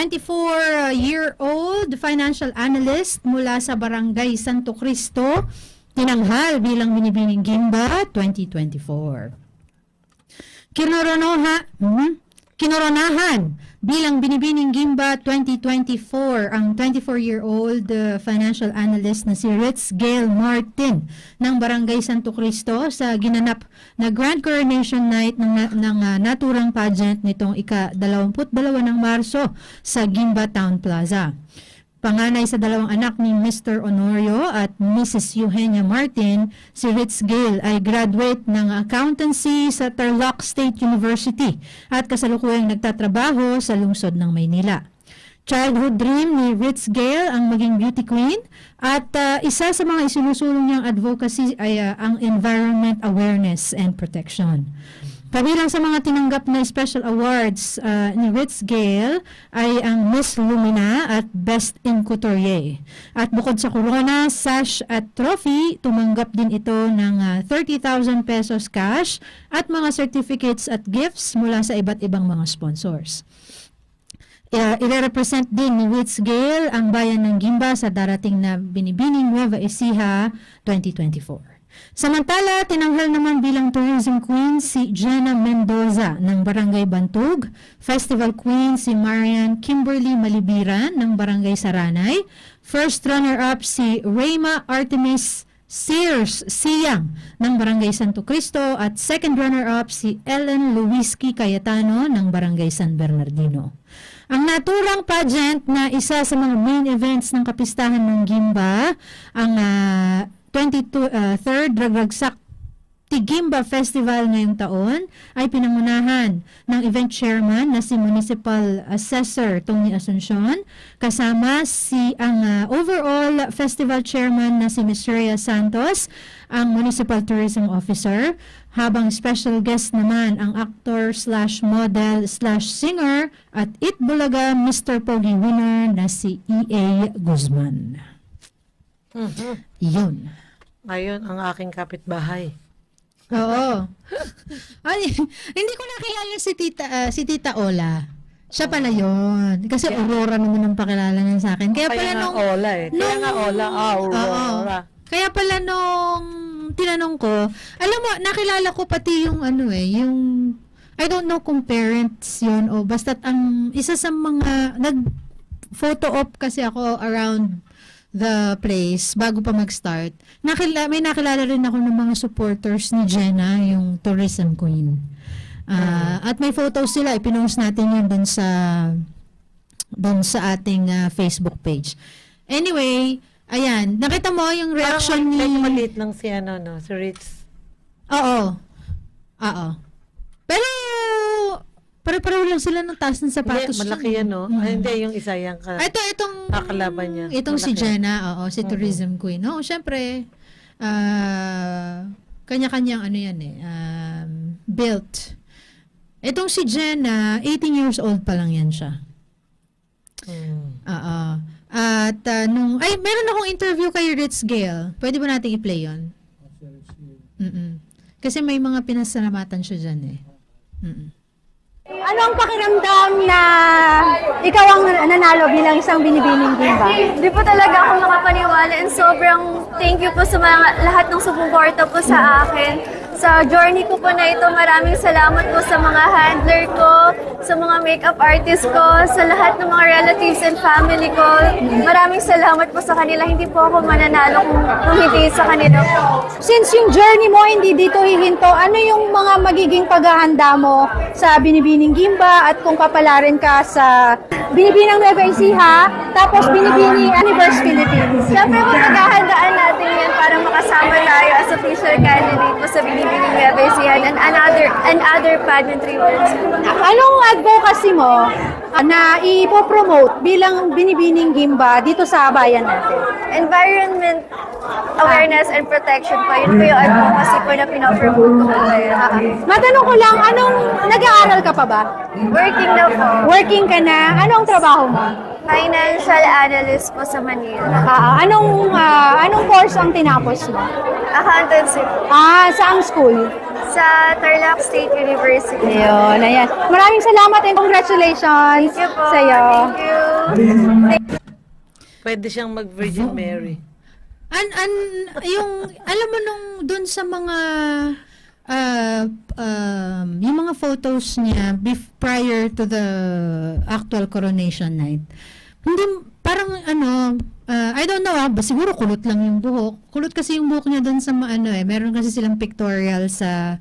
24-year-old financial analyst mula sa Barangay Santo Cristo, tinanghal bilang binibining Gimba 2024. Kinoronoha, hmm? Kinoronahan bilang binibining Gimba 2024 ang 24-year-old uh, financial analyst na si Ritz Gail Martin ng Barangay Santo Cristo sa ginanap na Grand Coronation Night ng, ng uh, naturang pageant nitong ika-22 ng Marso sa Gimba Town Plaza. Panganay sa dalawang anak ni Mr. Honorio at Mrs. Eugenia Martin, si Ritz Gale ay graduate ng accountancy sa Tarlac State University at kasalukuyang nagtatrabaho sa lungsod ng Maynila. Childhood dream ni Ritz Gale ang maging beauty queen at uh, isa sa mga isinusulong niyang advocacy ay uh, ang environment awareness and protection. Kabilang sa mga tinanggap na special awards uh, ni Ritz Gale ay ang Miss Lumina at Best in Couturier. At bukod sa corona, sash at trophy, tumanggap din ito ng uh, 30,000 pesos cash at mga certificates at gifts mula sa iba't ibang mga sponsors. Uh, ire-represent din ni Ritz Gale ang bayan ng Gimba sa darating na Binibining Nueva Ecija 2024. Samantala, tinanghal naman bilang tourism queen si Jenna Mendoza ng Barangay Bantug, festival queen si Marian Kimberly Malibiran ng Barangay Saranay, first runner-up si Rayma Artemis Sears Siyang ng Barangay Santo Cristo at second runner-up si Ellen Luiski Cayetano ng Barangay San Bernardino. Ang naturang pageant na isa sa mga main events ng kapistahan ng Gimba, ang ah, 22, ah, third Ragagsak Tigimba Festival ngayong taon ay pinangunahan ng event chairman na si Municipal Assessor Tony Asuncion kasama si ang ah, overall festival chairman na si Ms. Rhea Santos, ang Municipal Tourism Officer, habang special guest naman ang actor slash model slash singer at It Bulaga Mr. Pogi winner na si E.A. Guzman. Yun. Ngayon, ang aking kapitbahay. Oo. Ay, hindi ko nakilala si Tita ah, si Tita Ola. Siya pala yun. Kasi Aurora naman ang pakilala niya sa akin. Kaya, pala Kaya nga nung... Ola eh. Kaya nung- nga Ola, ah, Aurora. Oo. Kaya pala nung tinanong ko, alam mo, nakilala ko pati yung ano eh, yung... I don't know kung parents yun o basta't ang isa sa mga... Nag-photo op kasi ako around the place bago pa mag-start. Nakila, may nakilala rin ako ng mga supporters ni Jenna, yung tourism queen. Ah, At may photos sila, ipinost natin yun dun sa dun sa ating ah, Facebook page. Anyway, ayan, nakita mo yung reaction Parang ni... medyo maliit lang si ano, no, si Ritz. Oo. Oo. Pero, pare-pareho lang sila ng taas ng Hindi, sapatos. malaki yan, no? Mm. Ay, hindi, yung isa yan. Ka. Ito, itong... Kakalaban niya. Itong si Malaki. Jenna, oo, si Oo. tourism queen. No, syempre, ah, kanya-kanyang ano yan eh, um, built. Itong si Jenna, 18 years old pa lang yan siya. Hmm. Oo. At ah, nung, ay, meron akong interview kay Ritz Gale. Pwede ba nating i-play yun? Mm-mm. Kasi may mga pinasalamatan siya dyan eh. Mm-mm. Ano ang pakiramdam na ikaw ang nanalo bilang isang binibining Gimba? Hindi po talaga ako makapaniwala and sobrang thank you po sa mga, lahat ng sumuporta po sa akin. Sa journey ko po na ito, maraming salamat po sa mga handler ko, sa mga makeup artist ko, sa lahat ng mga relatives and family ko. Maraming salamat po sa kanila. Hindi po ako mananalo kung, kung hindi sa kanila po. Since yung journey mo hindi dito hihinto, ano yung mga magiging paghahanda mo sa binibining Gimba at kung papalarin ka sa binibinang Nueva Ecija, tapos binibini Universe Philippines? Siyempre po, paghahandaan natin yan para makasama tayo as official candidate po sa Binibining Nueva Ecija and another, and other pageantry works. Anong advocacy mo ah, na ipopromote bilang binibining Gimba dito sa bayan natin? Environment awareness and protection po. Yun po yung advocacy po na pinopromote ko po ngayon. Matanong ko lang, anong nag-aaral ka pa ba? Working na po. Working ka na? Anong trabaho mo? Financial analyst po sa Manila. Ah, anong ah, anong course ang tinapos mo? Accountancy po. Ah, saang school? Sa Tarlac State University. Ayun, ayan. Maraming salamat and congratulations Thank you po. sa'yo. Thank you. Pwede siyang mag-Virgin Mary. An an yung alam mo nung doon sa mga uh, um, yung mga photos niya bef- prior to the actual coronation night. Hindi parang ano uh, I don't know ah, siguro kulot lang yung buhok. Kulot kasi yung buhok niya doon sa ano eh, meron kasi silang pictorial sa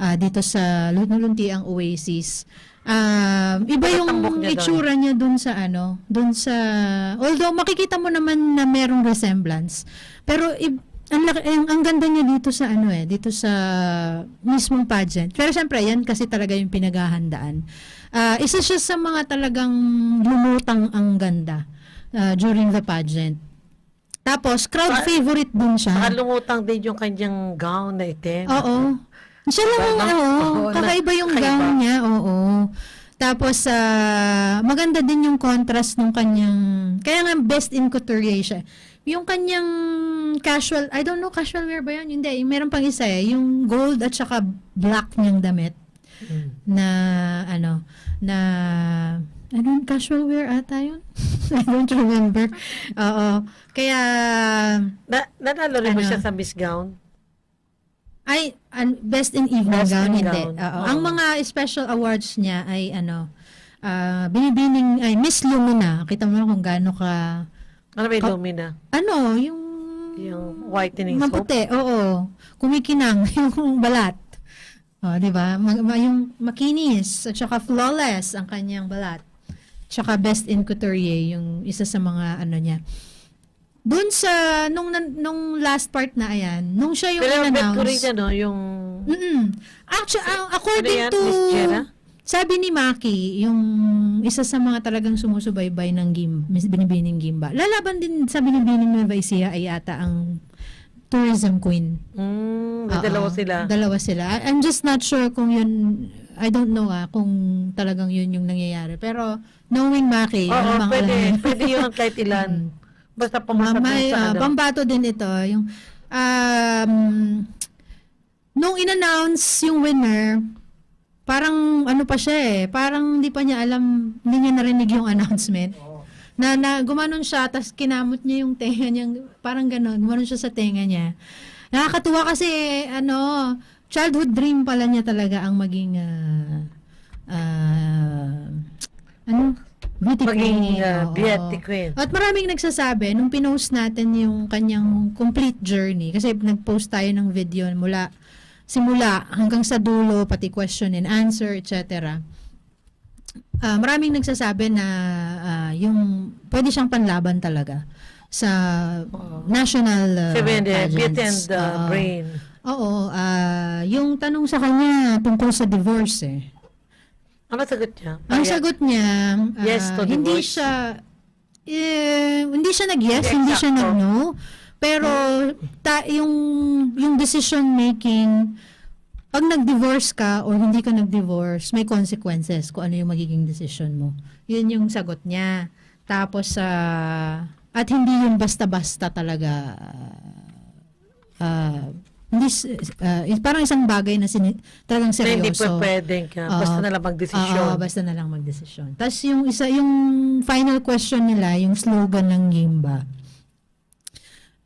ah, dito sa Luntiang Oasis. Um, iba yung niya doon. itsura niya dun sa ano, dun sa although makikita mo naman na merong resemblance. Pero ang, ang, ang ganda niya dito sa ano eh, dito sa mismong pageant. Pero syempre, yan kasi talaga yung pinaghahandaan. Ah, isa siya sa mga talagang lumutang ang ganda ah, during the pageant. Tapos, crowd Sa- favorite din siya. Nakalumutang din yung kanyang gown na itim. Oo. Siya lang ang, Diba, oo, na- kakaiba yung kakaiba. gown niya, oo. Tapos, ah, maganda din yung contrast ng kanyang, kaya nga best in couturier siya. Yung kanyang casual, I don't know, casual wear ba yun? Hindi, meron pang isa eh, yung gold at saka black niyang damit Mm. na, ano, na, ano casual wear ata yun? I don't remember. Oo. Kaya, Na, nanalo rin ba Ano? siya sa Miss Gown? Ay, an, best in evening Best gown, in hindi. gown. Oo. Oo. Ang mga special awards niya ay ano, ah binibining, ay Miss Lumina. Kita mo kung gaano ka, Ano ba yung Lumina? ano, yung, Yung whitening soap? maputi, oo. Kumikinang, yung balat. O, di ba? Ma- ma- yung makinis, at saka flawless ang kanyang balat. Tsaka best in couturier, yung isa sa mga ano niya. Doon sa, nung, nan- nung last part na ayan, nung siya yung Pero bet ko rin in-announce. siya, no? Yung... Mm-mm. Actually, ang- according Ano yan, to Miss Jera? Sabi ni Maki, yung isa sa mga talagang sumusubaybay ng Gim, Binibining Gimba. Lalaban din sa Binibining Nueva Ecija ay ata ang tourism queen. Mm, may dalawa sila. Dalawa sila. I'm just not sure kung yun, I don't know ah, kung talagang yun yung nangyayari. Pero knowing Maki, Oo, ano bang pwede. alam pwede yun kahit ilan. Mm. Basta pumasok May, sa ah, ano. pambato din ito. Yung, um, nung in-announce yung winner, parang ano pa siya eh, parang hindi pa niya alam, hindi niya narinig yung announcement. Na, na gumanon siya, tapos kinamot niya yung tenga niya, parang gano'n, gumanon siya sa tenga niya. Nakakatuwa kasi, ano, childhood dream pala niya talaga ang maging, ah, ah, ano, beauty Maging queen. uh, beauty queen. At maraming nagsasabi, nung pinost natin yung kanyang complete journey, kasi nag-post tayo ng video mula, simula hanggang sa dulo, pati question and answer, etc. Ah, maraming nagsasabi na ah, yung pwede siyang panlaban talaga sa Oo. national uh, Sabi niya, beauty and pageants. the Oo. brain. Oo, ah, yung tanong sa kanya tungkol sa divorce eh. Ano sagot niya? Ang sagot niya, ah, Yes to hindi divorce. siya eh, hindi siya nag-yes, Hindi hindi siya nag-no. Pero ta, yung yung decision making pag nag-divorce ka or hindi ka nag-divorce, may consequences kung ano yung magiging decision mo. Yun yung sagot niya. Tapos sa at hindi yun basta-basta talaga ah, hindi ah, parang isang bagay na sini, talagang Na hindi seryoso. pa pwedeng ka. Basta Oo. na lang magdesisyon. Oo, basta na lang magdesisyon. Tapos yung isa, yung final question nila, yung slogan ng Gimba.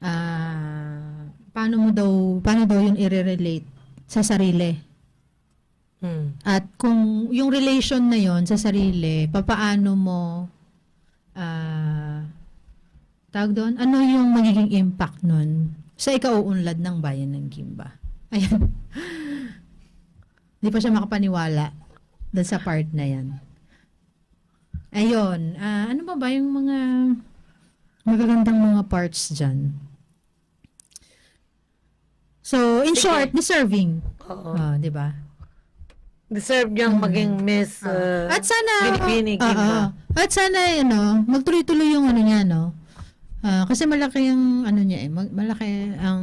Ah, paano mo daw, paano daw yung i-relate sa sarili? Hmm. At kung yung relation na yon sa sarili, papaano mo ah tawag doon, ano yung magiging impact nun sa ikauunlad ng bayan ng Gimba? Ayan. Hindi pa siya makapaniwala dun sa part na yan. Ayun. ah, ano ba ba yung mga magagandang mga parts dyan? So, in Sige. short, deserving. Oo. Ah, di ba? Deserve niyang maging Miss uh, At sana, Binibini, Oo. Gimba. At sana, ano, magtuloy-tuloy yung ano niya, no? Ah, kasi malaki yung, ano niya eh, malaki ang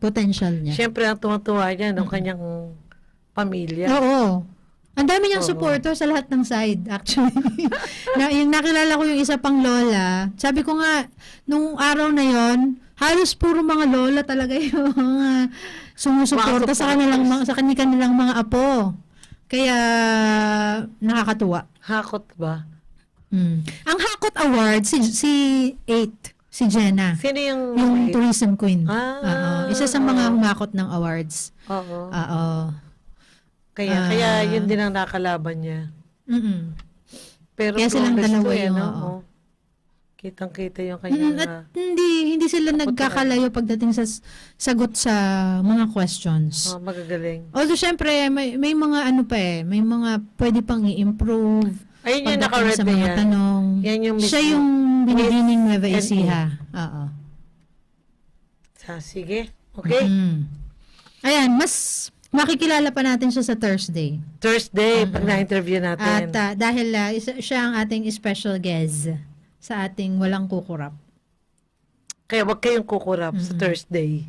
potential niya. Siyempre, ang tuwang-tuwa niya ng kanyang pamilya. Oo. Ang dami niyang Oo. supporter sa lahat ng side, actually. na, yung nakilala ko yung isa pang lola. Sabi ko nga, nung araw na yon halos puro mga lola talaga yung mga sumusuporta sa kanilang, mga, sa kanilang mga apo. Kaya, nakakatuwa. Hakot ba? Mm. Ang Hakot Award, si, si 8, si Jenna. Sino yung... Yung tourism queen. Ah, Oo. Isa sa mga humakot ng awards. Oo. Oo. Kaya, Ah. kaya yun din ang nakalaban niya. Mm-mm. Pero Kaya silang progress dalawa to eh, yung, no? oo. Kitang-kita yung Mm, kanyang... At ah, hindi hindi sila nagkakalayo pagdating sa sagot sa mga questions. oh, magagaling. Although syempre may may mga ano pa eh, may mga pwede pang i-improve Ayun yung naka-red sa mga yan. tanong. Yan yung Siya mismo. yung binibining Nueva NA. Ecija. Oo. Sa, sige. Okay. Mm. Ayan, mas makikilala pa natin siya sa Thursday. Thursday, pag na-interview natin. At ah, dahil ah, isa, siya ang ating special guest sa ating walang kukurap. Kaya wag kayong kukurap sa Thursday.